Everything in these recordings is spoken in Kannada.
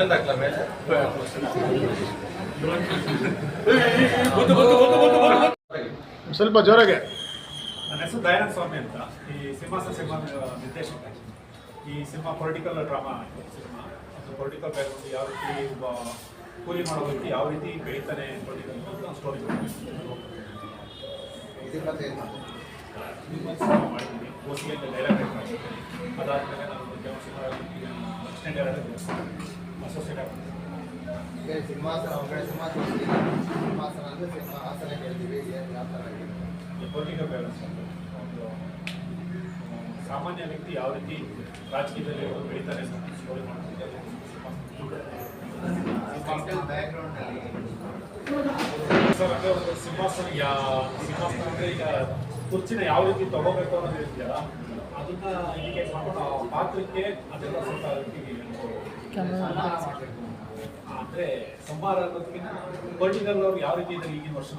ಅರ್ಚನೆ ಗೊತ್ತಿಲ್ಲ ಸ್ವಲ್ಪ ಜೋರಾಗೆ. ನನ್ನ ಹೆಸರು ದಯಾನಂದ ಸ್ವಾಮಿ ಅಂತ. ಈ ಸಿನಿಮಾ ಸಿನಿಮಾ ನಿರ್ದೇಶಕ. ಈ ಸಿನಿಮಾ ಪೊಲಿಟಿಕಲ್ ಡ್ರಾಮಾ ಸಿನಿಮಾ. ಅದು ಪೊಲಿಟಿಕಲ್ ಬ್ಯಾಕ್ಗ್ರೌಂಡ್ ಯಾವ ರೀತಿ ಒಬ್ಬ ಕೂಲಿ ಮಾಡೋ ವ್ಯಕ್ತಿ ಯಾವ ರೀತಿ ಬೆಳೀತಾನೆ ಪೊಲಿಟಿಕಲ್ ಅಂತ ಸ್ಟೋರಿ ಮಾಡಿದ್ದೀನಿ. ಓಸಿಗೆ ಡೈರೆಕ್ಟ್ ಮಾಡಿದ್ದೀನಿ ಅದಾದಮೇಲೆ ನಾನು ಕೆಲವು ಸಿನಿಮಾ ಡೈರೆಕ್ಟರ್ ಅಸೋಸಿಯೇಟ್ ಆಗ್ತೀನಿ ಈಗ ಸಿಂಹಾಸನ ಒಳಗಡೆ ಸಿಂಹಾಸನ ಇದೆಯಲ್ಲ, ಸಿಂಹಾಸನ ಅಂದ್ರೆ ಸಿಂಹಾಸನ ಕೇಳ್ತೀವಿ ಏನು ಯಾವ ಥರ ಇದೆ ಪೊಲಿಟಿಕಲ್ ಬ್ಯಾಲೆನ್ಸ್ ಅಂತ ಒಂದು ಆ, ಸಾಮಾನ್ಯ ವ್ಯಕ್ತಿ ಯಾವ ರೀತಿ ರಾಜಕೀಯದಲ್ಲಿ ಬೆಳೀತಾನೆ ಸ್ಟೋರಿ ಮಾಡ್ತಿದ್ದಾರೆ ಬ್ಯಾಕ್ಗ್ರೌಂಡಲ್ಲಿ ಸರ್ ಅಂದ್ರೆ ಒಂದು ಸಿಂಹಾಸನ ಯಾ ಸಿಂಹಾಸನ ಅಂದ್ರೆ ಈಗ ಕುರ್ಚಿನ ಯಾವ ರೀತಿ ತಗೋಬೇಕು ಅನ್ನೋದು ಇದೆಯಲ್ಲ ಅದನ್ನ ಇಂಡಿಕೇಟ್ ಮಾಡ್ಕೊಂಡು ಆ ಪಾತ್ರಕ್ಕೆ ಅದೆಲ್ಲ ಸ್ವಲ್ಪ ವ್ಯಕ್ತಿಗೆ ಸಂಹಾರ ಮಾಡ್ಬೇಕು ಅಂದ್ರೆ ಸಂಹಾರ ಅನ್ನೋದಕ್ಕಿಂತ ಪೊಲಿಟಿಕಲ್ ಅವ್ರು ಯಾವ ರೀತಿ ಇದ್ದಾರೆ ಈಗಿನ ವರ್ಷ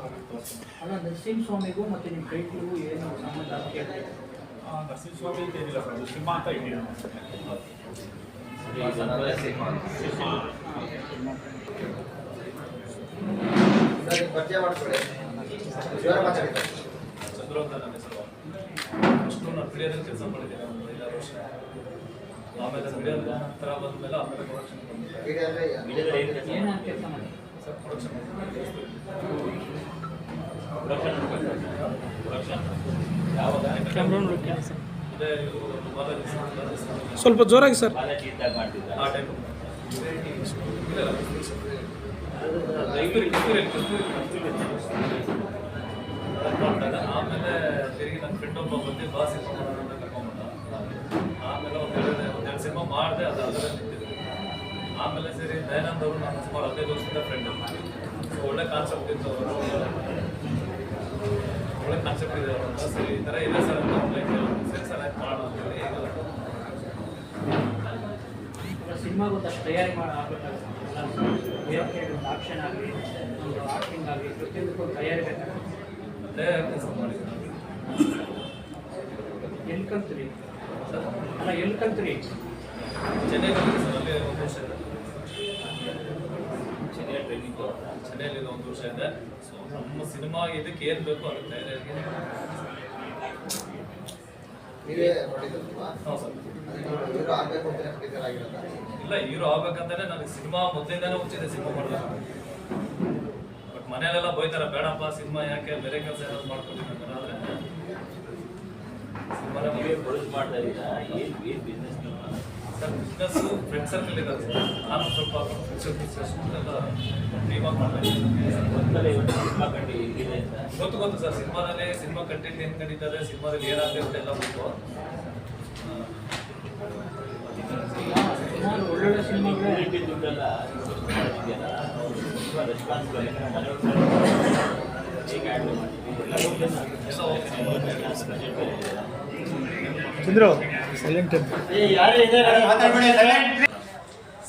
ಅಲ್ಲ ನರಸಿಂಹಸ್ವಾಮಿಗೂ ಮತ್ತೆ ನಿಮ್ಮ ಟೈಟ್ಲಿಗೂ ಏನು ಸಂಬಂಧ ಅಂತ ಕೇಳ್ತೀನಿ. ನರಸಿಂಹಸ್ವಾಮಿ ಅಂತ ಏನಿಲ್ಲ ಸರ್ ಅದು ಸಿಂಹ ಅಂತ. ಪರಿಚಯ ಮಾಡ್ಕೊಳ್ಳಿ. ಮಾತಾಡಿ. ಚಂದ್ರೋಧ ನನ್ನ ಹೆಸರು. ಅಷ್ಟು ನಾನು ಕೆಲಸ ಮಾಡಿದ್ದೇನೆ ಆಮೇಲೆ ಪ್ರಿಯದ ನಂತರ ಬಂದಮೇಲೆ ಆಮೇಲೆ ಪ್ರೊಡಕ್ಷನ್ ಸರ್ ಪ್ರೊಡಕ್ಷನ್ ಸ್ವಲ್ಪ ಜೋರಾಗಿ ಸರ್. ಆ ಮಾಡ್ದಾಗ ಆಮೇಲೆ ತಿರುಗಿ ನನ್ನ ಫ್ರೆಂಡ್ ಒಬ್ಬ ಬಂದು ಬಾಸ್ ಮಾಡೋಣ ಮಾಡಿದೆ ಅದು ಅದರ ನಿಂತಿದೆ. ಆಮೇಲೆ ಸರಿ ದಯಾನಂದ್ ಅವರು ನಾನು ಸುಮಾರು ಹದಿನೈದು ವರ್ಷದಿಂದ ಫ್ರೆಂಡ್ ಸೊ ಒಳ್ಳೆ ಕಾನ್ಸೆಪ್ಟ್ ಇತ್ತು ಅವರು. ಒಳ್ಳೆ ಕಾನ್ಸೆಪ್ಟ್ ಇದೆ ಅವರು. ಸರಿ ಈ ಥರ ಇದೆ ಸರ್ ಅಂತ ಸರಿ ಸರ್ ಆಯ್ತು ಮಾಡೋದು ಅಂತೇಳಿ ಈಗ. ಸಿನಿಮಾಗೆ ಒಂದಷ್ಟು ತಯಾರಿ ಮಾಡಿ ಒಂದು ಆಕ್ಷನ್ ಆಗಲಿ ಒಂದು ಆಕ್ಟಿಂಗ್ ಆಗಲಿ ಪ್ರತಿಯೊಂದಕ್ಕೂ ತಯಾರಿ ಬೇಕಾಗುತ್ತೆ. ಅದೇ ಕೆಲಸ ಮಾಡಿದ್ದೀನಿ ಎಲ್ಲಿ ಕಂತ್ರಿ ಅಲ್ಲ ಎಲ್ಲಿ ಕಲ್ತ್ರಿ ಚೆನ್ನೈ ಸರ್ ಅಲ್ಲಿ ಒಂದು ವರ್ಷ ಇದೆ. ಚೆನ್ನೈಯಲ್ಲಿ ಒಂದು ವರ್ಷ ಇದೆ. ಸೊ ನಮ್ಮ ಸಿನಿಮಾ ಇದಕ್ಕೆ ಏನು ಬೇಕು ಆಗುತ್ತೆ ನೀವೇ ನೋಡಿದ್ರಲ್ವಾ? ಆಗಬೇಕು ಅಂತ ಇಲ್ಲ ಹೀರೋ ಆಗ್ಬೇಕಂತಾನೆ ನನಗೆ ಸಿನಿಮಾ ಮೊದಲಿಂದಾನೇ ಹುಚ್ಚಿದೆ ಸಿನಿಮಾ ಮಾಡೋದು ಬಟ್ ಮನೆಯಲ್ಲೆಲ್ಲ ಬೈತಾರೆ ಬೇಡಪ್ಪ ಸಿನಿಮಾ ಯಾಕೆ? ಬೇರೆ ಕೆಲಸ ಏನಾದ್ರು ಮಾಡ್ಕೊತೀನಿ ಏನು ಏನು ಸಿನಿಮಾನೇ ಸರ್ ಬಿಸ್ನೆಸ್ ಫ್ರೆಂಡ್ ಸರ್ಕಲ್ ಇದ್ದಾರೆ ಸರ್ ನಾನು ಸ್ವಲ್ಪ ಫಿಕ್ಸರ್ ಬಿಸ್ನೆಸ್ ಎಲ್ಲ ಟೀಮಾಗಿ ಮಾಡ್ತಾ ಗೊತ್ತು ಗೊತ್ತು ಸರ್ ಸಿನಿಮಾದಲ್ಲಿ ಸಿನಿಮಾ ಕಂಟೆಂಟ್ ಏನು ಕಂಡಿದ್ದಾರೆ ಸಿನಿಮಾದಲ್ಲಿ ಏನಾಗುತ್ತೆ ಅಂತ ಎಲ್ಲ ಗೊತ್ತು ಒಳ್ಳೊಳ್ಳೆ ಸಿನಿಮಾಗಳು ಚಂದ್ರು ಸೈಲೆಂಟ್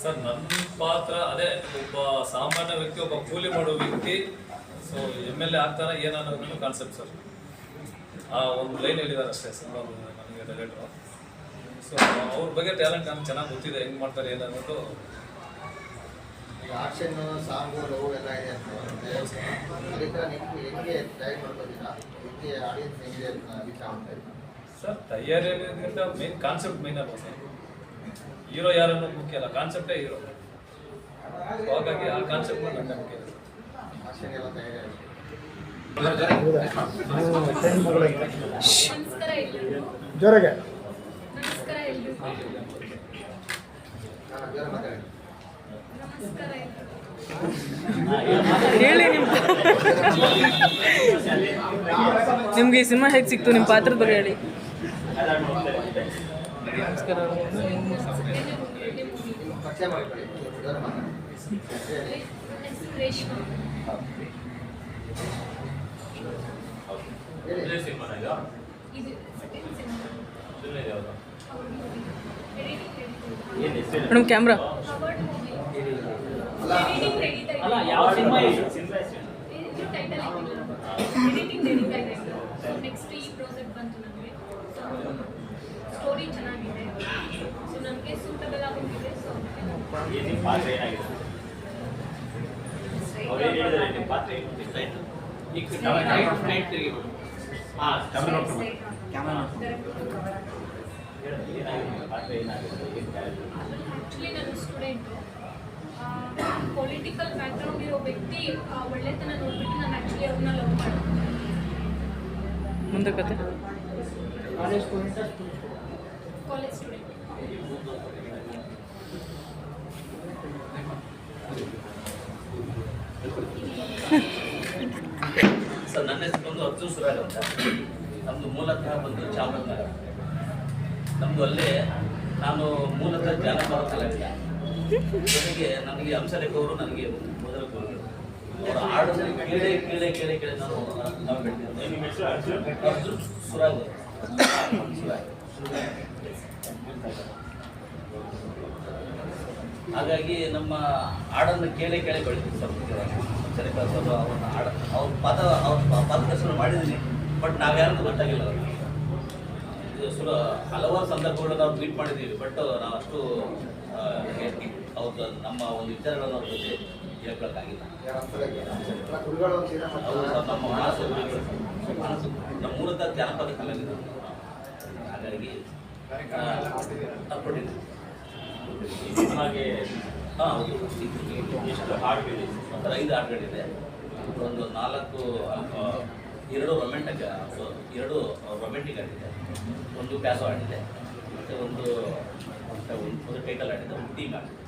ಸರ್ ನನ್ನ ಪಾತ್ರ ಅದೇ ಒಬ್ಬ ಸಾಮಾನ್ಯ ವ್ಯಕ್ತಿ ಒಬ್ಬ ಕೂಲಿ ಮಾಡೋ ವ್ಯಕ್ತಿ. ಸೊ ಎಂ ಎಲ್ ಎ ಆಗ್ತಾನೆ ಏನನ್ನೋದು ಕಾನ್ಸೆಪ್ಟ್ ಸರ್. ಆ ಒಂದು ಲೈನ್ ಹೇಳಿದ್ದಾರೆ ಅಷ್ಟೇ ಸರ್ ಅವ್ರು ನನಗೆ ಡೈರೆಕ್ಟ್ರು ಸೊ ಅವ್ರ ಬಗ್ಗೆ ಟ್ಯಾಲೆಂಟ್ ನಮ್ಗೆ ಚೆನ್ನಾಗಿ ಗೊತ್ತಿದೆ ಹೆಂಗೆ ಮಾಡ್ತಾರೆ ಏನನ್ನೋದು ಈಗ ಆಕ್ಷನ್ ಸಾಂಗು ಲವ್ ಎಲ್ಲ ಇದೆ ಅಂತ. ಅದಕ್ಕೆ ನೀವು ಹೆಂಗೆ ಟ್ರೈ ಮಾಡ್ಕೋತೀರಾ ಹೆಂಗೆ ಆಡಿಯನ್ಸ್ ಹೆಂಗೆ ಅಂತ ಆಗ್ತಾ ಇದೆ ಸರ್ ತಯಾರಿಗಿಂತ ಮೇನ್ ಕಾನ್ಸೆಪ್ಟ್ ಮೇನ್ ಅಲ್ವಾ ಸರ್ ಹೀರೋ ಯಾರು ಅನ್ನೋದು ಮುಖ್ಯ ಅಲ್ಲ ಕಾನ್ಸೆಪ್ಟೇ ಹೀರೋ ಹಾಗಾಗಿ ಆ ಕಾನ್ಸೆಪ್ಟ್ ನನ್ನ ಮುಖ್ಯ ಜೋರಾಗೆ. ಹೇಳಿ ನಿಮ್ಮ ನಿಮ್ಗೆ ಈ ಸಿನಿಮಾ ಹೇಗೆ ಸಿಕ್ತು? ನಿಮ್ಮ ಪಾತ್ರದ ಬಗ್ಗೆ ಹೇಳಿ. ನಮಸ್ಕಾರ ಸಿನಿಮಾ ಮೇಡಮ್ ಕ್ಯಾಮ್ರಾ ಅಲ್ಲ ಯಾವ ಸಿನಿಮಾ ಇದು ಟೈಟಲ್ ನೆಕ್ಸ್ಟ್ ಈ ಪ್ರಾಜೆಕ್ಟ್ ಬಂತು ನನಗೆ ಸೊ ಸ್ಟೋರಿ ಚೆನ್ನಾಗಿದೆ ಸೊ ನನಗೆ ಸೂಟಬಲ್ ಆಗೋಗಿದೆ ಸೊ ಆ್ಯಕ್ಚುಲಿ ನಾನು ಸ್ಟೂಡೆಂಟು ಪೊಲಿಟಿಕಲ್ ಬ್ಯಾಕ್ಗ್ರೌಂಡ್ ಇರೋ ವ್ಯಕ್ತಿ ಆ, ಒಳ್ಳೆತನ ನೋಡ್ಬಿಟ್ಟು ನಾನು ಆ್ಯಕ್ಚುಲಿ ಅವ್ರನ್ನ ಲವ್ ಮಾಡ್ತೀನಿ. ಮುಂದೆ ಕತೆ college student college student sir ನನ್ನ ಹೆಸರು ಬಂದು ಅರ್ಜುನ್ ಸುರಾಗ್ ಅಂತ. ನಮ್ಮದು ಮೂಲತಃ ಬಂದು ಚಾಮರಾಜನಗರ ನಮ್ಮದು ಅಲ್ಲೇ ನಾನು ಮೂಲತಃ ಜಾನಪದ ಕಲಾವಿದ. ನನಗೆ ನನಗೆ ಹಂಸಲೇಖ ಅವರು ನನಗೆ ಮೊದಲ ಗುರು. ಅವರ ಹಾಡನ್ನು ಕೇಳೇ ಕೇಳೇ ಕೇಳೇ ಕೇಳೇ ನಾನು ನಾವು ಬೆಳೆದಿದ್ದೆ ಅರ್ಜುನ್? ಸುರಾಗ್ ಸುರಾಗ್ ಹಾಗಾಗಿ ನಮ್ಮ ಹಾಡನ್ನು ಕೇಳಿ ಕೇಳಿ ಬೆಳಿತೀವಿ ಸರ್ ಹಂಸಲೇಖ ಸರ್ ಅವ್ರನ್ನ ಹಾಡ ಅವ್ರ ಪದ ಅವ್ರ ಪದದರ್ಶನ ಮಾಡಿದ್ದೀನಿ ಬಟ್ ನಾವ್ಯಾರು ಗೊತ್ತಾಗಿಲ್ಲ ಅವ್ರಿಗೆ ಸುಲ ಹಲವಾರು ಸಂದರ್ಭಗಳು ನಾವು ಟ್ವೀಟ್ ಮಾಡಿದ್ದೀವಿ ಬಟ್ ನಾವು ಅಷ್ಟು ಅವ್ರದ್ದು ನಮ್ಮ ಒಂದು ವಿಚಾರಗಳನ್ನು ಅವ್ರ ಜೊತೆ ಹೇಳ್ಕೊಳಕ್ಕಾಗಿಲ್ಲ. ಅವರು ನಮ್ಮ ನಮ್ಮ ಮೂಲತಃ ಜಾನಪದ ಕಲಾವಿದರು ಹಾಗಾಗಿ ಆ, ತಪ್ಪಿಟ್ಟಿದ್ದೀವಿ. ಹಾಂ ಎಷ್ಟು ಹಾಡುಗಳಿದೆ ಒಂಥರ ಐದು ಹಾಡುಗಳಿದೆ. ಒಂದು ನಾಲ್ಕು ಎರಡು ರೊಮ್ಯಾಂಟಿಕ್ ಎರಡು ರೊಮ್ಯಾಂಟಿಕ್ ಆಗಿದೆ. ಒಂದು ಪ್ಯಾಸೋ ಆಡಿದೆ ಮತ್ತು ಒಂದು ಒಂದು ಟೈಟಲ್ ಆಡಿದೆ ಒಂದು ಟೀಮ್ ಆಡಿದೆ